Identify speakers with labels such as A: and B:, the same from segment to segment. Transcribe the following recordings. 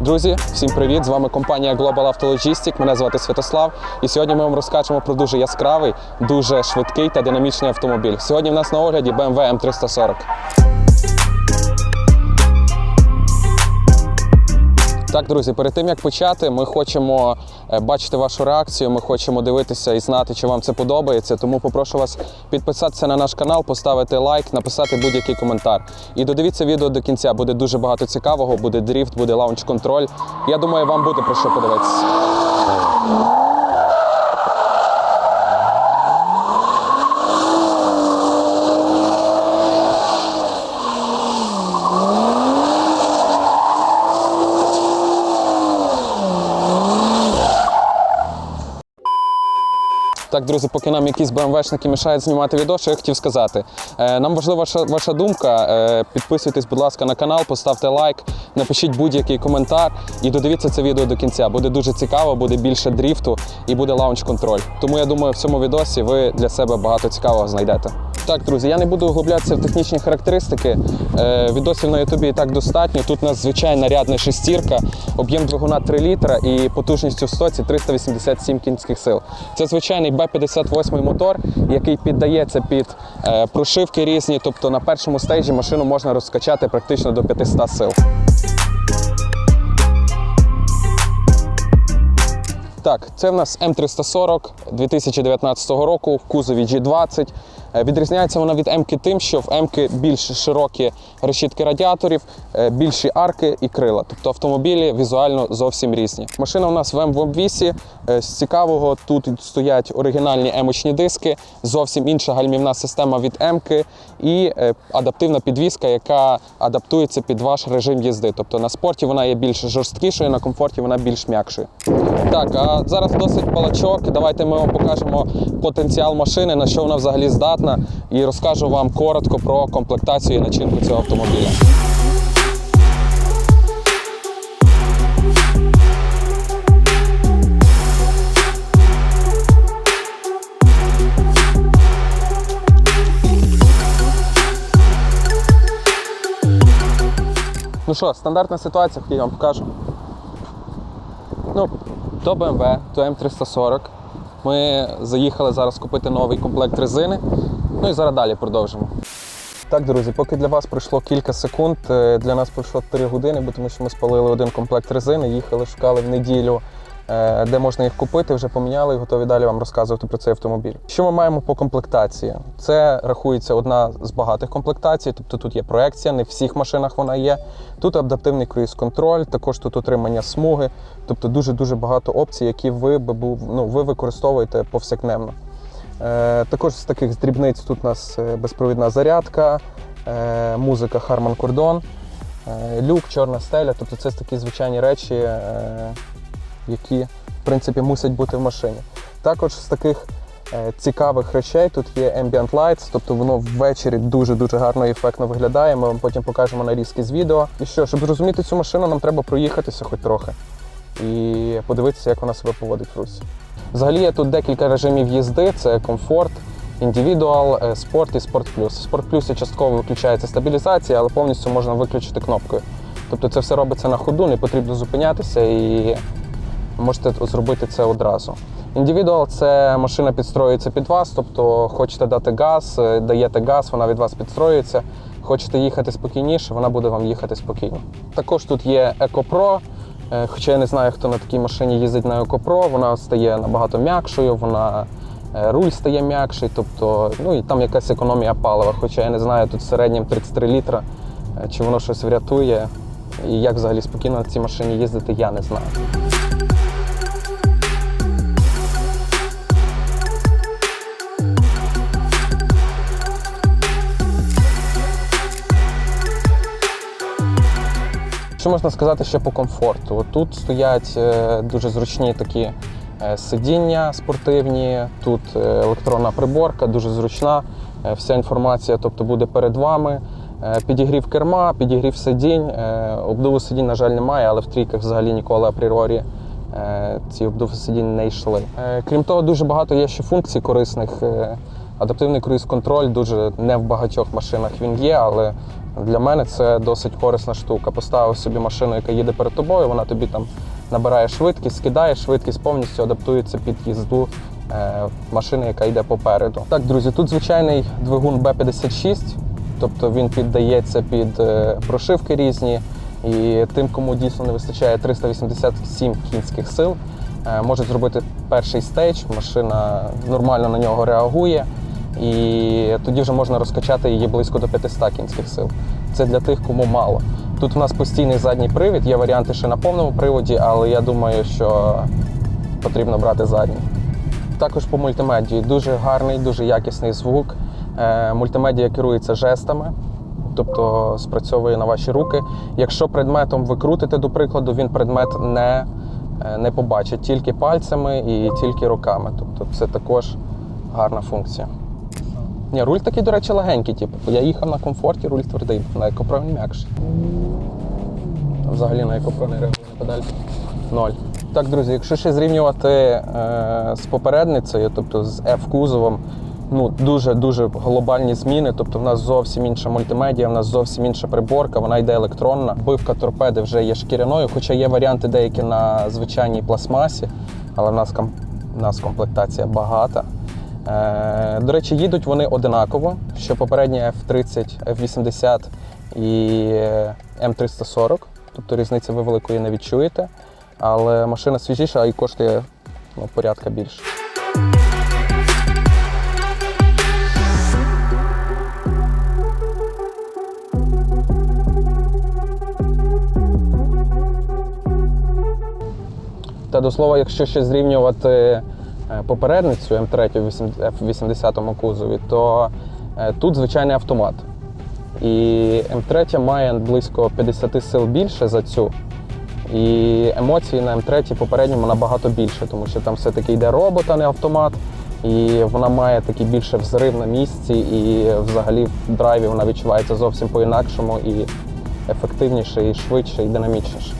A: Друзі, всім привіт! З вами компанія Global Auto Logistic. Мене звати Святослав. І сьогодні ми вам розкажемо про дуже яскравий, дуже швидкий та динамічний автомобіль. Сьогодні в нас на огляді BMW M340. Так, друзі, перед тим як почати, ми хочемо е, бачити вашу реакцію. Ми хочемо дивитися і знати, чи вам це подобається. Тому попрошу вас підписатися на наш канал, поставити лайк, написати будь-який коментар. І додивіться відео до кінця. Буде дуже багато цікавого, буде дріфт, буде лаунч-контроль. Я думаю, вам буде про що подивитися. Так, друзі, поки нам якісь БМВшники мішають знімати відео, що я хотів сказати. Е, нам важлива ваша, ваша думка. Е, підписуйтесь, будь ласка, на канал, поставте лайк, напишіть будь-який коментар і додивіться це відео до кінця. Буде дуже цікаво, буде більше дріфту і буде лаунч-контроль. Тому я думаю, в цьому відосі ви для себе багато цікавого знайдете. Так, друзі, я не буду углублятися в технічні характеристики. Е, відосів на Ютубі і так достатньо. Тут у нас звичайна рядна шестірка, об'єм двигуна 3 літра і потужністю в стоці 387 кінських сил. Це звичайний Б-58 мотор, який піддається під е, прошивки різні. Тобто на першому стейджі машину можна розкачати практично до 500 сил. Так, це в нас М340 2019 року в кузові G20. Е, Відрізняється вона від М-ки тим, що в М-ки більш широкі решітки радіаторів, е, більші арки і крила. Тобто автомобілі візуально зовсім різні. Машина у нас в М-вісі. З цікавого тут стоять оригінальні емочні диски, зовсім інша гальмівна система від М-ки і е, адаптивна підвізка, яка адаптується під ваш режим їзди. Тобто на спорті вона є більш жорсткішою, на комфорті вона більш м'якшою. Так, а зараз досить балачок. Давайте ми вам покажемо потенціал машини, на що вона взагалі здатна, і розкажу вам коротко про комплектацію і начинку цього автомобіля. Ну що, стандартна ситуація, я вам покажу. Ну, то BMW, то М340. Ми заїхали зараз купити новий комплект резини. Ну і зараз далі продовжимо. Так, друзі, поки для вас пройшло кілька секунд, е, для нас пройшло 3 години, бо тому що ми спалили один комплект резини, їхали, шукали в неділю, де можна їх купити, вже поміняли і готові далі вам розказувати про цей автомобіль. Що ми маємо по комплектації? Це рахується одна з багатих комплектацій, тобто тут є проекція, не в всіх машинах вона є. Тут адаптивний круїз-контроль, також тут отримання смуги, тобто дуже-дуже багато опцій, які ви, ну, ви використовуєте повсякденно. Е, також з таких дрібниць тут у нас е, безпровідна зарядка, е, музика Harman Kardon, е, люк, чорна стеля. Тобто це такі звичайні речі, е, які в принципі мусять бути в машині. Також з таких е, цікавих речей тут є Ambient Lights, тобто воно ввечері дуже-дуже гарно і ефектно виглядає. Ми вам потім покажемо нарізки з відео. І що, щоб зрозуміти цю машину, нам треба проїхатися хоч трохи і подивитися, як вона себе поводить в русі. Взагалі є тут декілька режимів їзди: це комфорт, індивідуал, е, спорт і спорт плюс. В спорт плюсі частково виключається стабілізація, але повністю можна виключити кнопкою. Тобто це все робиться на ходу, не потрібно зупинятися і можете зробити це одразу. Індивідуал це машина підстроюється під вас, тобто хочете дати газ, е, даєте газ, вона від вас підстроюється. Хочете їхати спокійніше, вона буде вам їхати спокійно. Також тут є EcoPro, Е, Хоча я не знаю, хто на такій машині їздить на EcoPro, вона стає набагато м'якшою, вона е, руль стає м'якший, тобто, ну і там якась економія палива. Хоча я не знаю, тут в середньому 33 літра, чи воно щось врятує. І як взагалі спокійно на цій машині їздити, я не знаю. Що можна сказати ще по комфорту? Тут стоять е, дуже зручні такі е, сидіння спортивні, тут е, електронна приборка, дуже зручна. Вся інформація тобто, буде перед вами. Підігрів керма, підігрів сидінь. Обдуву сидінь, на жаль, немає, але в трійках взагалі ніколи апріорі ці обдуви сидінь не йшли. Крім того, дуже багато є ще функцій корисних. Адаптивний круїз-контроль дуже не в багатьох машинах він є, але для мене це досить корисна штука. Поставив собі машину, яка їде перед тобою, вона тобі там набирає швидкість, скидає швидкість, повністю адаптується під їзду е, машини, яка йде попереду. Так, друзі, тут звичайний двигун Б-56, тобто він піддається під е, прошивки різні. І тим, кому дійсно не вистачає 387 кінських сил, е, можуть зробити перший стейдж, машина нормально на нього реагує, і тоді вже можна розкачати її близько до 500 кінських сил. Це для тих, кому мало. Тут у нас постійний задній привід, є варіанти ще на повному приводі, але я думаю, що потрібно брати задній. Також по мультимедії дуже гарний, дуже якісний звук. Е, Мультимедія керується жестами, тобто спрацьовує на ваші руки. Якщо предметом ви крутите, до прикладу, він предмет не, е, не побачить тільки пальцями і тільки руками. Тобто це також гарна функція. Ні, руль такий, до речі, легенький. Типу. Я їхав на комфорті, руль твердий, на екопро м'якший. Взагалі на екопро не реагує на педальки. Ноль. Так, друзі, якщо ще зрівнювати е, з попередницею, тобто з F-кузовом, ну дуже-дуже глобальні зміни. Тобто в нас зовсім інша мультимедіа, в нас зовсім інша приборка, вона йде електронна. Бивка торпеди вже є шкіряною, хоча є варіанти деякі на звичайній пластмасі, але в нас, в нас комплектація багата. Е, До речі, їдуть вони одинаково, що попередні F30, F80 і е, М340. Тобто різниці ви великої не відчуєте. Але машина свіжіша і коштує ну, порядка більше. Та до слова, якщо ще зрівнювати попередницю М3 в 80 кузові, то е, тут звичайний автомат. І М3 має близько 50 сил більше за цю. І емоції на М3 попередньому набагато більше, тому що там все-таки йде робот, а не автомат. І вона має такий більше взрив на місці, і взагалі в драйві вона відчувається зовсім по-інакшому і ефективніше, і швидше, і динамічніше.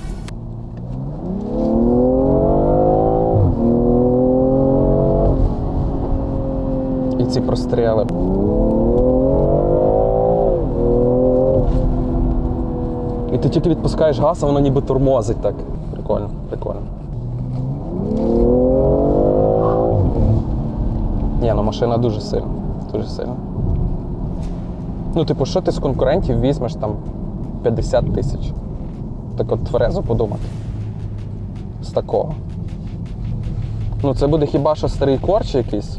A: Ці простріли. І ти тільки відпускаєш газ, а воно ніби тормозить так. Прикольно, прикольно. Ні, ну машина дуже сильна. Дуже сильна. Ну, типу, що ти з конкурентів візьмеш там 50 тисяч? Так от тверезо подумати. З такого. Ну, це буде хіба що старий корч якийсь.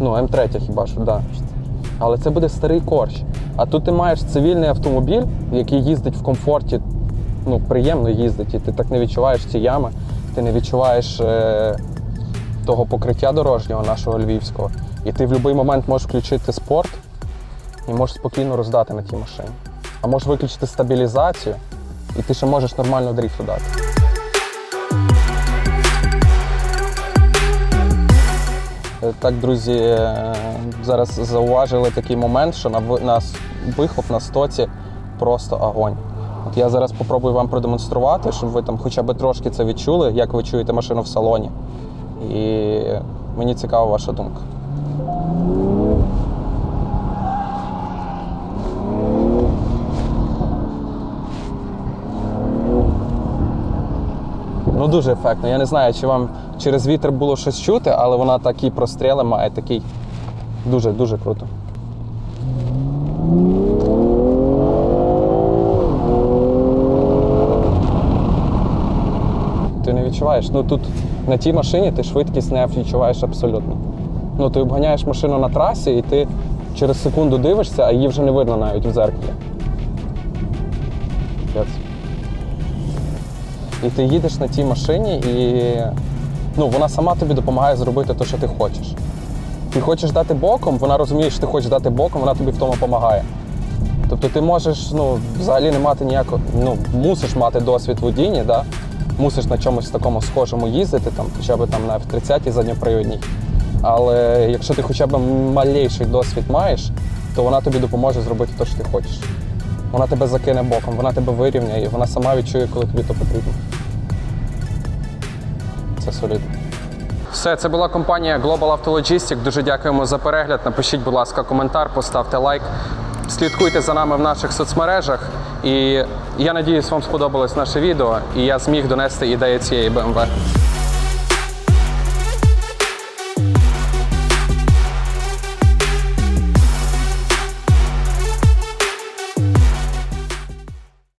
A: Ну, М3 хіба що, так. Да. Але це буде старий корч. А тут ти маєш цивільний автомобіль, який їздить в комфорті, ну, приємно їздить, і ти так не відчуваєш ці ями, ти не відчуваєш е, того покриття дорожнього нашого львівського. І ти в будь-який момент можеш включити спорт і можеш спокійно роздати на тій машині. А можеш виключити стабілізацію, і ти ще можеш нормально дріфту дати. Так, друзі, е, зараз зауважили такий момент, що на, ви- на с- вихлоп на стоці просто огонь. От я зараз спробую вам продемонструвати, щоб ви там хоча б трошки це відчули, як ви чуєте машину в салоні. І мені цікава ваша думка. Ну дуже ефектно. Я не знаю, чи вам через вітер було щось чути, але вона такі простріли має такий дуже-дуже круто. Ти не відчуваєш. Ну тут на тій машині ти швидкість не відчуваєш абсолютно. Ну, ти обганяєш машину на трасі і ти через секунду дивишся, а її вже не видно навіть в зеркалі. Капець. І ти їдеш на тій машині, і ну, вона сама тобі допомагає зробити те, що ти хочеш. Ти хочеш дати боком, вона розуміє, що ти хочеш дати боком, вона тобі в тому допомагає. Тобто ти можеш ну, взагалі не мати ніякого, ну, мусиш мати досвід водіння, да? мусиш на чомусь такому схожому їздити, там, хоча б там на F30 задньопривідній. Але якщо ти хоча б малейший досвід маєш, то вона тобі допоможе зробити те, що ти хочеш. Вона тебе закине боком, вона тебе вирівняє, вона сама відчує, коли тобі то потрібно. Це солідно. Все, це була компанія Global Auto Logistic. Дуже дякуємо за перегляд. Напишіть, будь ласка, коментар, поставте лайк. Слідкуйте за нами в наших соцмережах. І я надіюсь, вам сподобалось наше відео, і я зміг донести ідею цієї BMW.